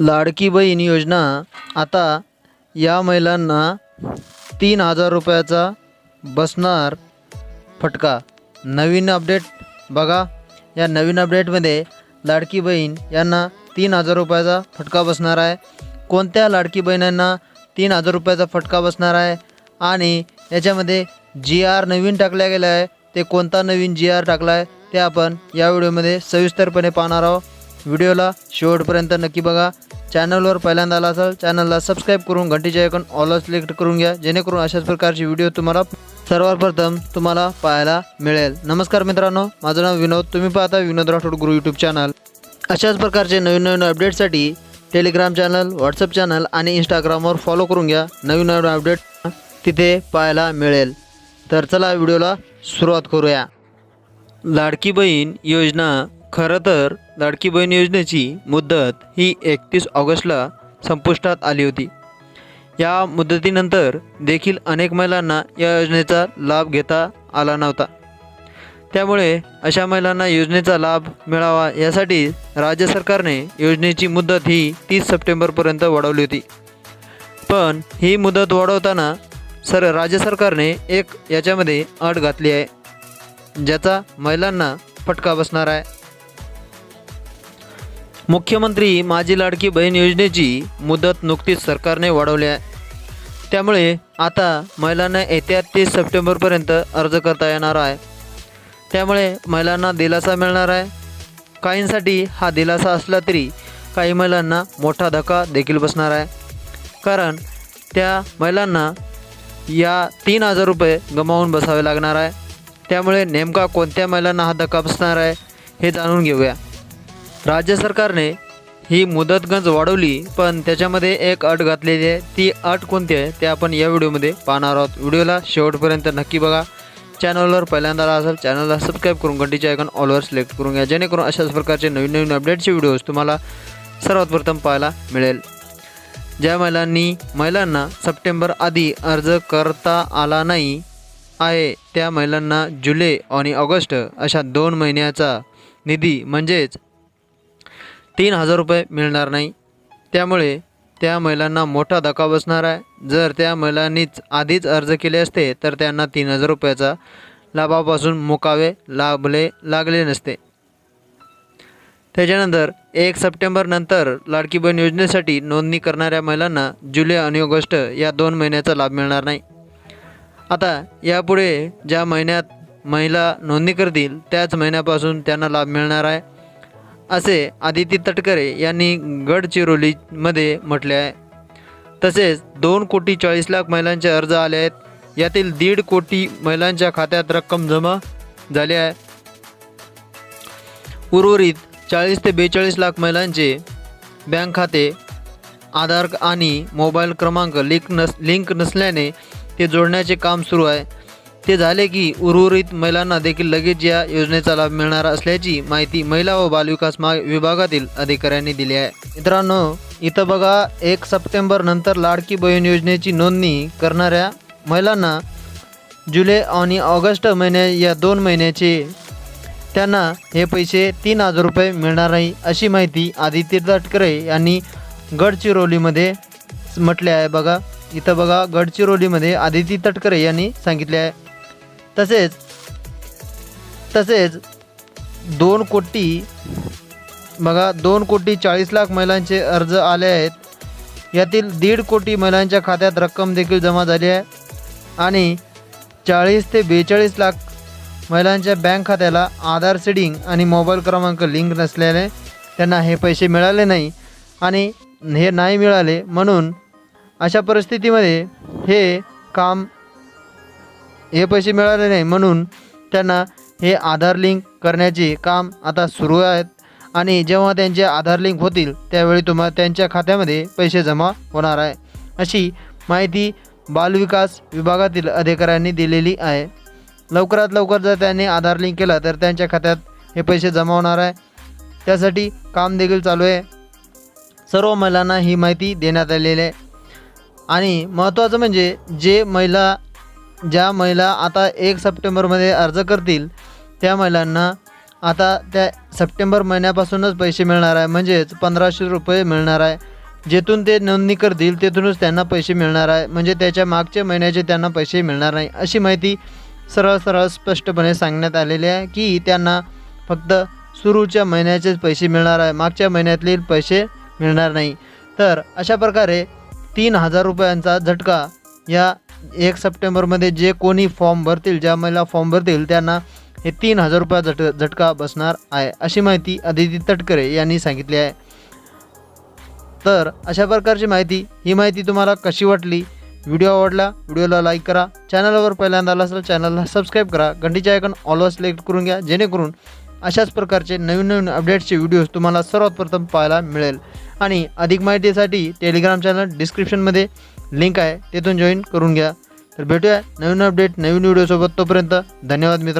लाडकी बहीण योजना. आता या महिलांना तीन हजार रुपयाचा बसणार फटका. नवीन अपडेट बघा. या नवीन अपडेटमध्ये लाडकी बहीण यांना तीन हजार रुपयाचा फटका बसणार आहे. कोणत्या लाडकी बहिणींना तीन हजार रुपयाचा फटका बसणार आहे? आणि याच्यामध्ये जी आर नवीन टाकल्या गेला आहे. ते कोणता नवीन जी आर टाकला आहे? ते आपण या व्हिडिओमध्ये सविस्तरपणे पाहणार आहोत. व्हिडिओला शेवटपर्यंत नक्की बघा. चॅनलवर पहिल्यांदा आला असाल चॅनलला सबस्क्राईब करून घंटीचे आयकॉन ऑल सिलेक्ट करून घ्या जेणेकरून अशाच प्रकारचे व्हिडिओ तुम्हाला सर्वात प्रथम तुम्हाला पाहायला मिळेल. नमस्कार मित्रांनो माझं नाव विनोद. तुम्ही पाहता विनोद राठोड गुरु यूट्यूब चॅनल अशाच प्रकारचे नवीन नवीन अपडेटसाठी टेलिग्राम चॅनल व्हॉट्सअप चॅनल आणि इंस्टाग्रामवर फॉलो करून घ्या. नवीन नवीन अपडेट तिथे पाहायला मिळेल. तर चला व्हिडिओला सुरुवात करूया. लाडकी बहीण योजना खरं तर लाडकी बहीण योजनेची मुदत ही एकतीस ऑगस्टला संपुष्टात आली होती. या मुदतीनंतर देखील अनेक महिलांना या योजनेचा लाभ घेता आला नव्हता. त्यामुळे अशा महिलांना योजनेचा लाभ मिळावा यासाठी राज्य सरकारने योजनेची मुदत ही तीस सप्टेंबरपर्यंत वाढवली होती. पण ही मुदत वाढवताना सर राज्य सरकारने एक याच्यामध्ये अट घातली आहे ज्याचा महिलांना फटका बसणार आहे. मुख्यमंत्री माझी लाडकी बहीण योजनेची मुदत नुकतीच सरकारने वाढवली आहे. त्यामुळे आता महिलांना येत्या तीस सप्टेंबरपर्यंत अर्ज करता येणार आहे. त्यामुळे महिलांना दिलासा मिळणार आहे. काहींसाठी हा दिलासा असला तरी काही महिलांना मोठा धक्का देखील बसणार आहे. कारण त्या महिलांना या तीन हजार रुपये गमावून बसावे लागणार आहे. त्यामुळे नेमका कोणत्या महिलांना हा धक्का बसणार आहे हे जाणून घेऊया. राज्य सरकारने ही मुदतगंज वाढवली पण त्याच्यामध्ये एक अट घातलेली आहे. ती अट कोणती आहे ते आपण या व्हिडिओमध्ये पाहणार आहोत. व्हिडिओला शेवटपर्यंत नक्की बघा. चॅनलवर पहिल्यांदा आला असेल चॅनलला सबस्क्राईब करून घंटीचे आयकॉन ऑलवर सिलेक्ट करून घ्या जेणेकरून अशाच प्रकारचे नवीन नवीन अपडेटचे व्हिडिओज तुम्हाला सर्वात प्रथम पाहायला मिळेल. ज्या महिलांनी महिलांना सप्टेंबर आधी अर्ज करता आला नाही आहे त्या महिलांना जुलै आणि ऑगस्ट अशा दोन महिन्याचा निधी म्हणजेच तीन हजार रुपये मिळणार नाही. त्यामुळे त्या महिलांना मोठा धक्का बसणार आहे. जर त्या महिलांनीच आधीच अर्ज केले असते तर त्यांना तीन हजार रुपयाचा लाभापासून मुकावे लाभले लागले नसते. त्याच्यानंतर एक सप्टेंबर नंतर लाडकी बहीण योजनेसाठी नोंदणी करणाऱ्या महिलांना जुलै आणि ऑगस्ट या दोन महिन्याचा लाभ मिळणार नाही. आता यापुढे ज्या महिन्यात महिला नोंदणी करतील त्याच महिन्यापासून त्यांना लाभ मिळणार आहे. असे आदिती तटकरे यांनी गडचिरोलीमध्ये म्हटले आहे. तसेच दोन कोटी चाळीस लाख महिलांचे अर्ज आले आहेत. यातील दीड कोटी महिलांच्या खात्यात रक्कम जमा झाली आहे. उर्वरित चाळीस ते बेचाळीस लाख महिलांचे बँक खाते आधार आणि मोबाईल क्रमांक लिंक नस लिंक नसल्याने ते जोडण्याचे काम सुरू आहे. ते झाले की उर्वरित महिलांना देखील लगेच या योजनेचा लाभ मिळणार असल्याची माहिती महिला व बालविकास विभागातील अधिकाऱ्यांनी दिली आहे. मित्रांनो इथं बघा एक सप्टेंबर नंतर लाडकी बहीण योजनेची नोंदणी करणाऱ्या महिलांना जुलै आणि ऑगस्ट महिन्या या दोन महिन्याचे त्यांना हे पैसे तीन हजार रुपये मिळणार नाही अशी माहिती आदित्य तटकरे यांनी गडचिरोलीमध्ये म्हटले आहे बघा. इथं बघा गडचिरोलीमध्ये आदिती तटकरे यांनी सांगितले आहे. तसेच तसेच दोन कोटी बघा दोन कोटी चाळीस लाख महिलांचे अर्ज आले आहेत. यातील दीड कोटी महिलांच्या खात्यात रक्कम देखील जमा झाली आहे. आणि चाळीस ते बेचाळीस लाख महिलांच्या बँक खात्याला आधार सीडिंग आणि मोबाईल क्रमांक लिंक नसल्याने त्यांना हे पैसे मिळाले नाही आणि हे नाही मिळाले म्हणून अशा परिस्थितीमध्ये हे काम हे पैसे मिळाले नाही म्हणून त्यांना हे आधार लिंक करण्याचे काम आता सुरू आहेत. आणि जेव्हा त्यांचे आधार लिंक होतील त्यावेळी तुम्हाला त्यांच्या खात्यामध्ये पैसे जमा होणार आहे. अशी माहिती बालविकास विभागातील अधिकाऱ्यांनी दिलेली आहे. लवकरात लवकर जर त्यांनी आधार लिंक केलं तर त्यांच्या खात्यात हे पैसे जमा होणार आहे. त्यासाठी काम देखील चालू आहे. सर्व महिलांना ही माहिती देण्यात आलेली आहे. आणि महत्त्वाचं म्हणजे जे महिला ज्या महिला आता एक सप्टेंबरमध्ये अर्ज करतील त्या महिलांना आता त्या सप्टेंबर महिन्यापासूनच पैसे मिळणार आहे. म्हणजेच पंधराशे रुपये मिळणार आहे. जेथून ते नोंदणी करतील तेथूनच त्यांना पैसे मिळणार आहे. म्हणजे त्याच्या मागच्या महिन्याचे त्यांना पैसे मिळणार नाही. अशी माहिती सरळ सरळ स्पष्टपणे सांगण्यात आलेली आहे की त्यांना फक्त सुरूच्या महिन्याचेच पैसे मिळणार आहे. मागच्या महिन्यातील पैसे मिळणार नाही. तर अशा प्रकारे तीन हजार रुपयांचा झटका या एक सप्टेंबरमध्ये जे कोणी फॉर्म भरतील ज्या महिला फॉर्म भरतील त्यांना हे तीन हजार रुपया झट झटका बसणार आहे अशी माहिती अदिती तटकरे यांनी सांगितली आहे. तर अशा प्रकारची माहिती ही माहिती तुम्हाला कशी वाटली? व्हिडिओ आवडला व्हिडिओला लाईक करा चॅनलवर पहिल्यांदा आला असेल चॅनलला सबस्क्राईब करा घंटीच्या आयकॉन ऑलवर सिलेक्ट करून घ्या जेणेकरून अशाच प्रकारचे नवीन नवीन अपडेट्सचे व्हिडिओज तुम्हाला सर्वात प्रथम पाहायला मिळेल. आणि अधिक माहितीसाठी टेलिग्राम चॅनल डिस्क्रिप्शनमध्ये लिंक आहे तेथून जॉईन करून घ्या. तर भेटूया नवीन अपडेट नवीन व्हिडिओसोबत तोपर्यंत धन्यवाद मित्र